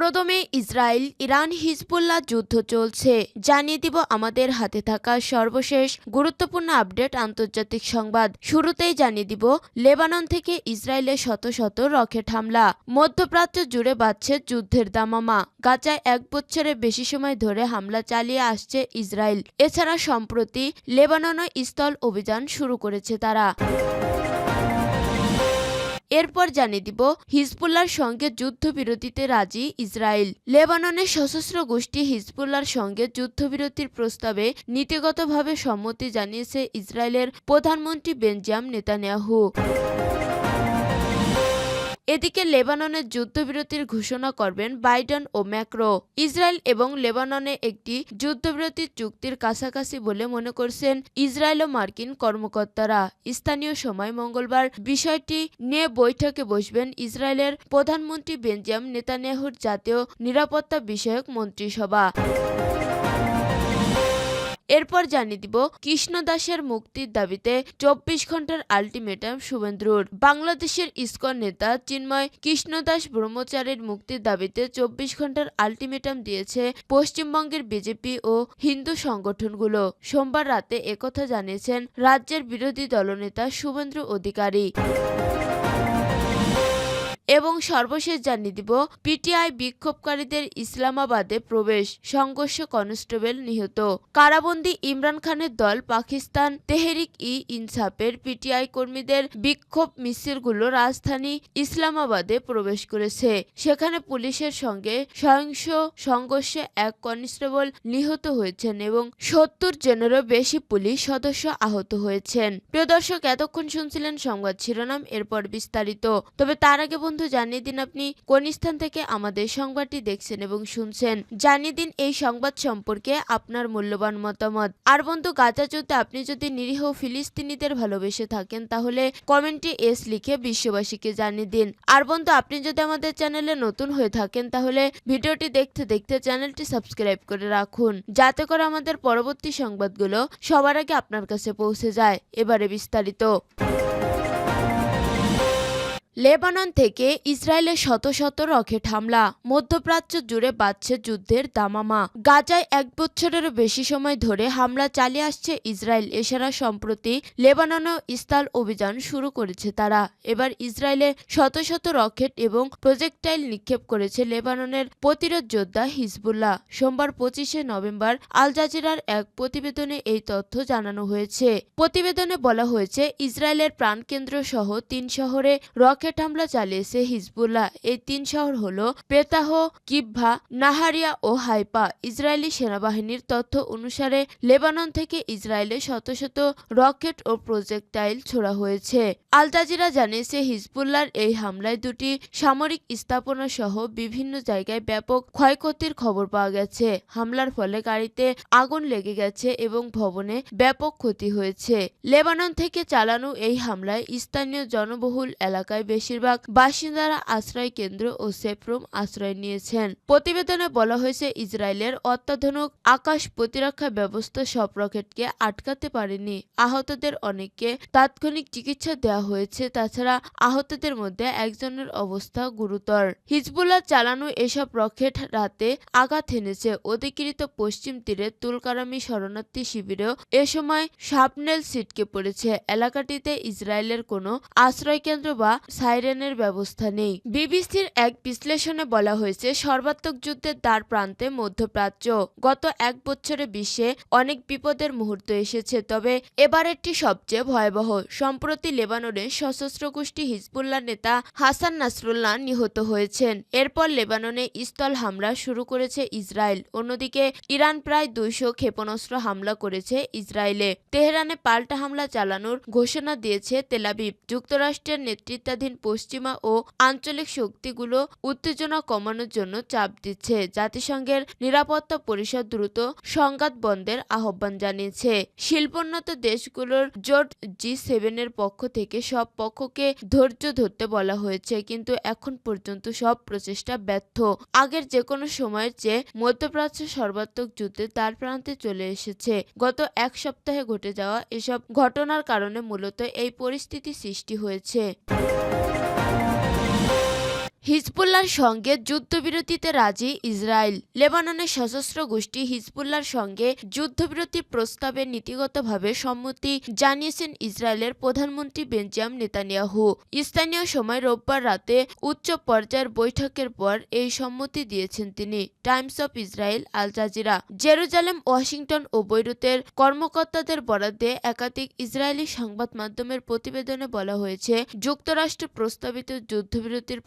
পুরোদমে Israel, Iran, Hezbollah যুদ্ধ চলছে। জানিয়ে দিব আমাদের হাতে থাকা সর্বশেষ গুরুত্বপূর্ণ আপডেট আন্তর্জাতিক সংবাদ। শুরুতেই জানিয়ে দিব, লেবানন থেকে ইসরায়েলের শত শত রকেট হামলা। মধ্যপ্রাচ্য জুড়ে বাড়ছে যুদ্ধের দামামা। গাজায় এক বছরের বেশি সময় ধরে হামলা চালিয়ে আসছে ইসরায়েল। এছাড়া সম্প্রতি লেবাননও স্থল অভিযান শুরু করেছে তারা। এরপর জানিয়ে দিব হিজবুল্লার সঙ্গে যুদ্ধবিরতিতে রাজি ইসরায়েল। লেবাননের সশস্ত্র গোষ্ঠী হিজবুল্লার সঙ্গে যুদ্ধবিরতির প্রস্তাবে নীতিগতভাবে সম্মতি জানিয়েছে ইসরায়েলের প্রধানমন্ত্রী বেঞ্জাম নেতানিয়াহু। এদিকে লেবাননের যুদ্ধবিরতির ঘোষণা করবেন বাইডেন ও ম্যাক্রো। ইসরায়েল এবং লেবাননে একটি যুদ্ধবিরতির চুক্তির কাছাকাছি বলে মনে করছেন ইসরায়েল ও মার্কিন কর্মকর্তারা। স্থানীয় সময় মঙ্গলবার বিষয়টি নিয়ে বৈঠকে বসবেন ইসরায়েলের প্রধানমন্ত্রী বেঞ্জাম নেতানিয়াহুর জাতীয় নিরাপত্তা বিষয়ক মন্ত্রিসভা। এরপর জানিয়ে দিব কৃষ্ণ দাসের মুক্তির দাবিতে চব্বিশ ঘণ্টার আলটিমেটাম শুভেন্দ্রুর বাংলাদেশের ইসকন নেতা চিন্ময় কৃষ্ণদাস ব্রহ্মচারীর মুক্তির দাবিতে চব্বিশ ঘণ্টার আলটিমেটাম দিয়েছে পশ্চিমবঙ্গের বিজেপি ও হিন্দু সংগঠনগুলো। সোমবার রাতে একথা জানিয়েছেন রাজ্যের বিরোধী দলনেতা শুভেন্দ্র অধিকারী। এবং সর্বশেষ জানিয়ে দিব, পিটিআই বিক্ষোভকারীদের ইসলামাবাদে প্রবেশ, সংঘর্ষ কনস্টেবল নিহত। কারাবন্দী ইমরান খানের দল পাকিস্তান তেহরিক ই ইনসাফের পিটিআই কর্মীদের বিক্ষোভ মিছিলগুলো রাজধানী ইসলামাবাদে প্রবেশ করেছে। সেখানে পুলিশের সঙ্গে সহিংস সংঘর্ষে এক কনস্টেবল নিহত হয়েছেন এবং সত্তর জনেরও বেশি পুলিশ সদস্য আহত হয়েছেন। প্রিয় দর্শক, এতক্ষণ শুনছিলেন সংবাদ শিরোনাম, এরপর বিস্তারিত। তবে তার আগে বন্ধু জানিয়ে দিন আপনি কোন স্থান থেকে আমাদের সংবাদটি দেখছেন এবং শুনছেন। জানিয়ে দিন এই সংবাদ সম্পর্কে আপনার মূল্যবান মতামত। আর বন্ধু, গাজা যুদ্ধে আপনি যদি নিরীহ ফিলিস্তিনিদের ভালোবেসে থাকেন, তাহলে কমেন্টে এস লিখে বিশ্ববাসীকে জানিয়ে দিন। আর বন্ধু, আপনি যদি আমাদের চ্যানেলে নতুন হয়ে থাকেন, তাহলে ভিডিওটি দেখতে দেখতে চ্যানেলটি সাবস্ক্রাইব করে রাখুন। যাতে করে আমাদের পরবর্তী সংবাদগুলো সবার আগে আপনার কাছে পৌঁছে যায়। এবারে বিস্তারিত। লেবানন থেকে ইসরায়েলের শত শত রকেট হামলা। মধ্যপ্রাচ্য জুড়ে বাড়ছে যুদ্ধের দামামা। গাজায় এক বছরেরও বেশি সময় ধরে হামলা চালিয়ে আসছে ইসরায়েল। এছাড়া সম্প্রতি লেবাননেও ইস্তাল অভিযান শুরু করেছে তারা। এবার ইসরায়েলে শত শত রকেট এবং প্রজেক্টাইল নিক্ষেপ করেছে লেবাননের প্রতিরোধ যোদ্ধা হিজবুল্লাহ। সোমবার পঁচিশে নভেম্বর আল জাজিরার এক প্রতিবেদনে এই তথ্য জানানো হয়েছে। প্রতিবেদনে বলা হয়েছে, ইসরায়েলের প্রাণকেন্দ্র সহ তিন শহরে রকেট হামলা চালিয়েছে হিজবুল্লাহ। এই তিন শহর হল পেতাহ কিবভা নাহারিয়া ও হাইপা ইসরায়েলি সেনাবাহিনীর তথ্য অনুসারে লেবানন থেকে ইসরায়েলে শত শত রকেট ও প্রজেক্টাইল ছোড়া হয়েছে। আল জাজিরা জানিয়েছে, হিজবুল্লাহর এই হামলায় দুটি সামরিক স্থাপনা সহ বিভিন্ন জায়গায় ব্যাপক ক্ষয়ক্ষতির খবর পাওয়া গেছে। হামলার ফলে গাড়িতে আগুন লেগে গেছে এবং ভবনে ব্যাপক ক্ষতি হয়েছে। লেবানন থেকে চালানো এই হামলায় স্থানীয় জনবহুল এলাকায় বেশিরভাগ বাসিন্দারা আশ্রয় কেন্দ্র ও সেফরুম আশ্রয় নিয়েছেন। প্রতিবেদনে বলা হয়েছে, ইসরায়েলের অত্যাধুনিক আকাশ প্রতিরক্ষা ব্যবস্থা সব রকেটকে আটকাতে পারেনি। আহতদের অনেককে তাৎক্ষণিক চিকিৎসা দেওয়া হয়েছে, তাছাড়া আহতদের মধ্যে একজনের অবস্থা গুরুতর। হিজবুল্লাহ চালানো এসব রকেট রাতে আঘাত হেনেছে। অধিকৃত পশ্চিম তীরে তুলকারামি শরণার্থী শিবিরেও এ সময় সাপনেল ছিটকে পড়েছে। এলাকাটিতে ইসরায়েলের কোনো আশ্রয়কেন্দ্র বা সাইরেনের ব্যবস্থা নেই। বিবিসির এক বিশ্লেষণে বলা হয়েছে, সর্বাত্মক যুদ্ধের দ্বার প্রান্তে মধ্যপ্রাচ্য। গত এক বছরে বিশ্বে অনেক বিপদের মুহূর্ত এসেছে, তবে এবার এবারেরটি সবচেয়ে ভয়াবহ। সম্প্রতি লেবাননের সশস্ত্র গোষ্ঠী হিজবুল্লাহ নেতা হাসান নাসরুল্লাহ নিহত হয়েছেন। এরপর লেবাননে স্থল হামলা শুরু করেছে ইসরায়েল। অন্যদিকে, ইরান প্রায় দুইশো ক্ষেপণাস্ত্র হামলা করেছে ইসরায়েলে। তেহরানে পাল্টা হামলা চালানোর ঘোষণা দিয়েছে তেলাবিব যুক্তরাষ্ট্রের নেতৃত্বাধীন নেতৃত্বাধীন পশ্চিমা ও আঞ্চলিক শক্তিগুলো উত্তেজনা কমানোর জন্য চাপ দিচ্ছে। জাতিসংঘের নিরাপত্তা পরিষদ দ্রুত সংঘাত বন্ধের আহ্বান জানিয়েছে। শিল্পোন্নত দেশগুলোর জোট জি সেভেনের পক্ষ থেকে সব পক্ষকে ধৈর্য ধরতে বলা হয়েছে, কিন্তু এখন পর্যন্ত সব প্রচেষ্টা ব্যর্থ। আগের যে কোনো সময়ের চেয়ে মধ্যপ্রাচ্য সর্বাত্মক যুদ্ধে তার প্রান্তে চলে এসেছে। গত এক সপ্তাহে ঘটে যাওয়া এসব ঘটনার কারণে মূলত এই পরিস্থিতি সৃষ্টি হয়েছে। হিজবুল্লার সঙ্গে যুদ্ধবিরতিতে রাজি ইসরায়েল। লেবাননের সশস্ত্র গোষ্ঠী হিজবুল্লার সঙ্গে যুদ্ধবিরতি প্রস্তাবে নীতিগতভাবে সম্মতি জানিয়েছেন ইসরায়েলের প্রধানমন্ত্রী বেঞ্জাম নেতানিয়াহু। স্থানীয় সময় রোববার রাতে উচ্চ পর্যায়ের বৈঠকের পর এই সম্মতি দিয়েছেন তিনি। Times of Israel, Al Jazeera. Jerusalem, Washington ও বৈরুতের কর্মকর্তাদের বরাদ্দে একাধিক ইসরায়েলি সংবাদ মাধ্যমের প্রতিবেদনে বলা হয়েছে, যুক্তরাষ্ট্র প্রস্তাবিত যুদ্ধবিরতির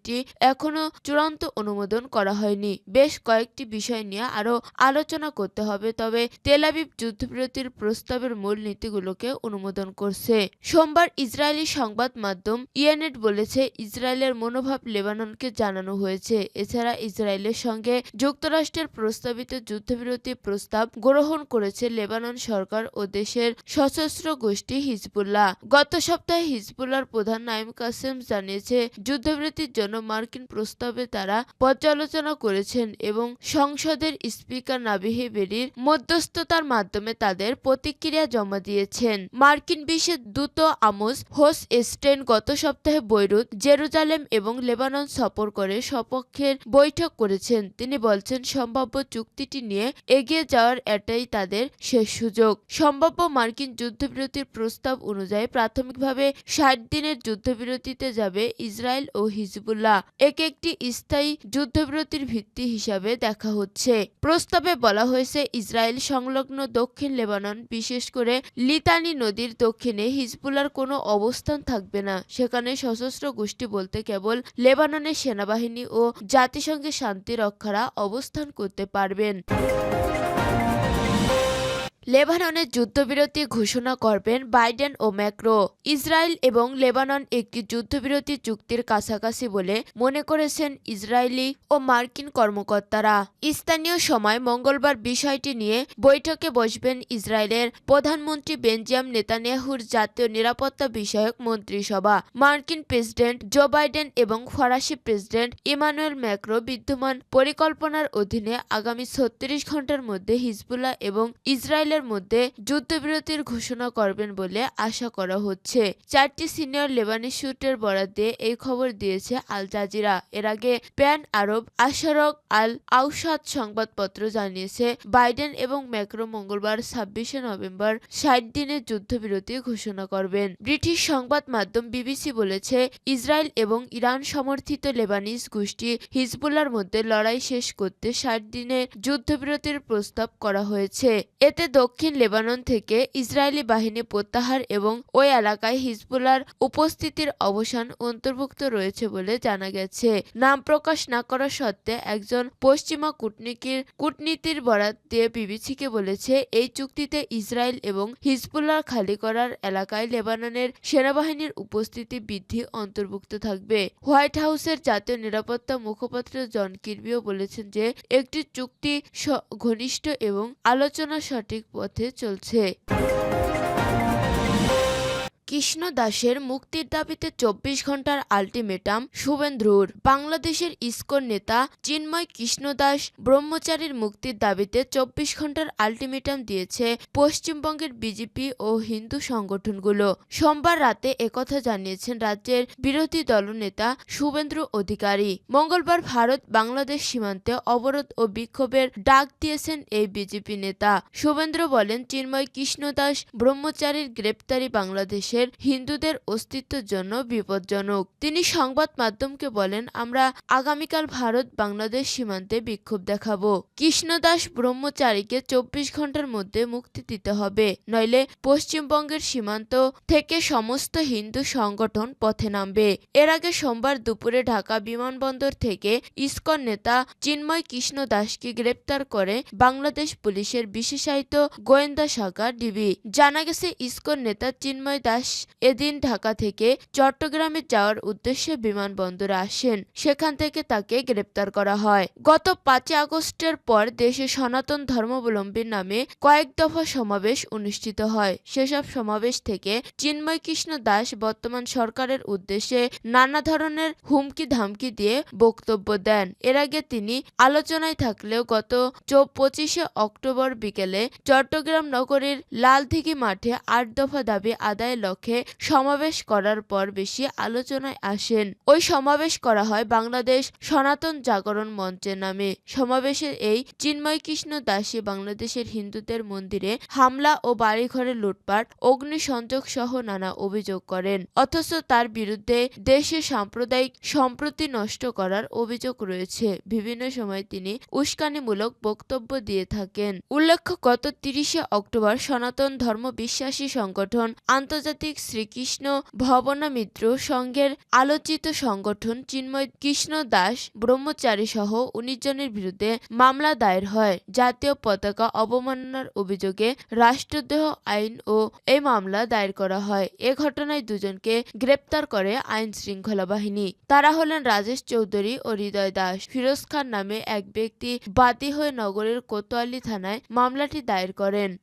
প্রস্তাবটি এখনও চূড়ান্ত অনুমোদন করা হয়নি। বেশ কয়েকটি বিষয় নিয়ে আরও আলোচনা করতে হবে, তবে তেলাবিব যুদ্ধবিরতির প্রস্তাবের মূল নীতিগুলোকে অনুমোদন করছে। সোমবার ইসরায়েলি সংবাদ মাধ্যম ইয়েনেট বলেছে, ইসরায়েলের মনোভাব লেবাননকে জানানো হয়েছে। এছাড়া ইসরায়েলের সঙ্গে যুক্তরাষ্ট্রের প্রস্তাবিত যুদ্ধবিরতি প্রস্তাব গ্রহণ করেছে লেবানন সরকার ও দেশের সশস্ত্র গোষ্ঠী হিজবুল্লাহ। গত সপ্তাহে হিজবুল্লাহর প্রধান নাইম কাসেম জানিয়েছে যুদ্ধবিরতির জন্য মার্কিন প্রস্তাবে তারা পর্যালোচনা করেছেন এবং সংসদের স্পিকার নাবিহি বেরির মধ্যস্থতার মাধ্যমে তাদের প্রতিক্রিয়া জমা দিয়েছেন। মার্কিন বিশ্বের দূত আমোস হোস স্টেন গত সপ্তাহে বৈরুত, জেরুজালেম এবং লেবানন সফর করে সপক্ষের বৈঠক করেছেন। তিনি বলছেন, সম্ভাব্য চুক্তিটি নিয়ে এগিয়ে যাওয়ার এটাই তাদের শেষ সুযোগ। সম্ভাব্য মার্কিন যুদ্ধবিরতির প্রস্তাব অনুযায়ী প্রাথমিকভাবে ষাট দিনের যুদ্ধবিরতিতে যাবে ইসরায়েল ও হিজবুল্লাহ। একে একটি স্থায়ী যুদ্ধবিরতির ভিত্তি হিসাবে দেখা হচ্ছে। প্রস্তাবে বলা হয়েছে, ইসরায়েল সংলগ্ন দক্ষিণ লেবানন, বিশেষ করে লিতানি নদীর দক্ষিণে হিজবুল্লার কোনো অবস্থান থাকবে না। সেখানে সশস্ত্র গোষ্ঠী বলতে কেবল লেবাননের সেনাবাহিনী ও জাতিসংঘের শান্তি রক্ষারা অবস্থান করতে পারবেন। লেবাননের যুদ্ধবিরতি ঘোষণা করবেন বাইডেন ও ম্যাক্রো। ইসরায়েল এবং লেবানন একটি যুদ্ধবিরতি চুক্তির কাছাকাছি বলে মনে করেছেন ইসরায়েলি ও মার্কিন কর্মকর্তারা। স্থানীয় সময় মঙ্গলবার বিষয়টি নিয়ে বৈঠকে বসবেন ইসরায়েলের প্রধানমন্ত্রী বেঞ্জিয়াম নেতানিয়াহুর জাতীয় নিরাপত্তা বিষয়ক মন্ত্রিসভা। মার্কিন প্রেসিডেন্ট জো বাইডেন এবং ফরাসি প্রেসিডেন্ট ইমানুয়েল ম্যাক্রো বিদ্যমান পরিকল্পনার অধীনে আগামী ছত্রিশ ঘণ্টার মধ্যে হিজবুল্লাহ এবং ইসরায়েলের মধ্যে যুদ্ধবিরতির ঘোষণা করবেন বলে আশা করা হচ্ছে। চারটি সিনিয়র লেবানি সূত্রের বরাদ দিয়ে এই খবর দিয়েছে আল জাজিরা। এর আগে প্যান আরব আশারক আল আউসাদ সংবাদপত্র জানিয়েছে, বাইডেন এবং ম্যাক্রো মঙ্গলবার ছাব্বিশে নভেম্বর ষাট দিনের যুদ্ধবিরতি ঘোষণা করবেন। ব্রিটিশ সংবাদ মাধ্যম বিবিসি বলেছে, ইসরায়েল এবং ইরান সমর্থিত লেবানিজ গোষ্ঠী হিজবুল্লার মধ্যে লড়াই শেষ করতে ষাট দিনের যুদ্ধবিরতির প্রস্তাব করা হয়েছে। এতে দক্ষিণ লেবানন থেকে ইসরায়েলি বাহিনী প্রত্যাহার এবং ওই এলাকায় হিজবুল্লার উপস্থিতির অবসান অন্তর্ভুক্ত রয়েছে বলে জানা গেছে। নাম প্রকাশ না করা সত্ত্বে একজন পশ্চিমা কূটনীতির কূটনীতির বরাত দিয়ে বিবিসিকে বলেছে, এই চুক্তিতে ইসরায়েল এবং হিজবুল্লাহ খালি করার এলাকায় লেবাননের সেনাবাহিনীর উপস্থিতি বৃদ্ধি অন্তর্ভুক্ত থাকবে। হোয়াইট হাউসের জাতীয় নিরাপত্তা মুখপাত্র জন কির্বিও বলেছেন যে, একটি চুক্তি ঘনিষ্ঠ এবং আলোচনা সঠিক পথে চলছে। কৃষ্ণ দাসের মুক্তির দাবিতে চব্বিশ ঘণ্টার আলটিমেটাম শুভেন্দ্রুর বাংলাদেশের ইসকন নেতা চিন্ময় কৃষ্ণ দাস ব্রহ্মচারীর মুক্তির দাবিতে চব্বিশ ঘণ্টার আলটিমেটাম দিয়েছে পশ্চিমবঙ্গের বিজেপি ও হিন্দু সংগঠনগুলো। সোমবার রাতে একথা জানিয়েছেন রাজ্যের বিরোধী দলনেতা শুভেন্দ্র অধিকারী। মঙ্গলবার ভারত বাংলাদেশ সীমান্তে অবরোধ ও বিক্ষোভের ডাক দিয়েছেন এই বিজেপি নেতা। শুভেন্দ্র বলেন, চিন্ময় কৃষ্ণ দাস ব্রহ্মচারীর গ্রেপ্তারি বাংলাদেশের হিন্দুদের অস্তিত্বের জন্য বিপজ্জনক। তিনি সংবাদ মাধ্যমকে বলেন, আমরা আগামীকাল ভারত বাংলাদেশ সীমান্তে বিক্ষোভ দেখাবো। কৃষ্ণদাস ব্রহ্মচারীকে চব্বিশ ঘণ্টার মধ্যে মুক্তি দিতে হবে। নইলে পশ্চিমবঙ্গের সীমান্ত থেকে সমস্ত হিন্দু সংগঠন পথে নামবে। এর আগে সোমবার দুপুরে ঢাকা বিমানবন্দর থেকে ইসকন নেতা চিন্ময় কৃষ্ণ দাসকে গ্রেপ্তার করে বাংলাদেশ পুলিশের বিশেষায়িত গোয়েন্দা শাখা ডিবি। জানা গেছে, ইসকন নেতা চিন্ময় দাস এদিন ঢাকা থেকে চট্টগ্রামে যাওয়ার উদ্দেশ্যে বিমানবন্দরে আসেন। সেখান থেকে তাকে গ্রেপ্তার করা হয়। গত পাঁচই আগস্টের পর দেশে সনাতন ধর্মাবলম্বীর নামে কয়েক দফা সমাবেশ অনুষ্ঠিত হয়। সেসব সমাবেশ থেকে চিন্ময় কৃষ্ণ দাস বর্তমান সরকারের উদ্দেশ্যে নানা ধরনের হুমকি ধামকি দিয়ে বক্তব্য দেন। এর আগে তিনি আলোচনায় থাকলেও গত পঁচিশে অক্টোবর বিকেলে চট্টগ্রাম নগরীর লালদিঘি মাঠে আট দফা দাবি আদায়ের লক্ষ্যে সমাবেশ করার পর বেশি আলোচনায় আসেন। ওই সমাবেশ করা হয় বাংলাদেশ সনাতন জাগরণ মঞ্চের নামে। সমাবেশের এই চিন্ময় কৃষ্ণ দাসী বাংলাদেশের হিন্দুদের মন্দিরে হামলা ও বাড়িঘরে লুটপাট, অগ্নিসংযোগ সহ নানা অভিযোগ করেন। অথচ তার বিরুদ্ধে দেশে সাম্প্রদায়িক সম্প্রতি নষ্ট করার অভিযোগ রয়েছে। বিভিন্ন সময় তিনি উস্কানিমূলক বক্তব্য দিয়ে থাকেন। উল্লেখ্য, গত তিরিশে অক্টোবর সনাতন ধর্ম বিশ্বাসী সংগঠন আন্তর্জাতিক শ্রীকৃষ্ণ ভবনা মিত্র সংঘের আলোচিত সংগঠন চিন্ময় কৃষ্ণ দাস ব্রহ্মচারী সহ উনিশ জনের বিরুদ্ধে মামলা দায়ের হয়। জাতীয় পতাকা অবমাননার অভিযোগে রাষ্ট্রদ্রোহ আইন ও এই মামলা দায়ের করা হয়। এ ঘটনায় দুজনকে গ্রেপ্তার করে আইন শৃঙ্খলা বাহিনী। তারা হলেন রাজেশ চৌধুরী ও হৃদয় দাস। ফিরোজ খান নামে এক ব্যক্তি বাদী হয়ে নগরের কোতোয়ালি থানায় মামলাটি দায়ের করেন।